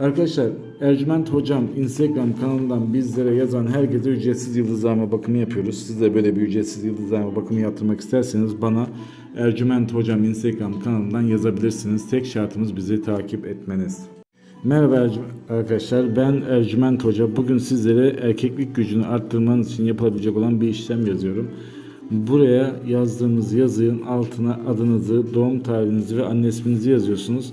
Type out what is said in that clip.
Arkadaşlar Ercüment Hocam Instagram kanalından bizlere yazan herkese ücretsiz yıldızlama bakımı yapıyoruz. Siz de böyle bir ücretsiz yıldızlama bakımı yaptırmak isterseniz bana Ercüment Hocam Instagram kanalından yazabilirsiniz. Tek şartımız bizi takip etmeniz. Merhaba arkadaşlar ben Ercüment Hoca. Bugün sizlere erkeklik gücünü arttırmanız için yapılabilecek olan bir işlem yazıyorum. Buraya yazdığınız yazının altına adınızı, doğum tarihinizi ve anne isminizi yazıyorsunuz.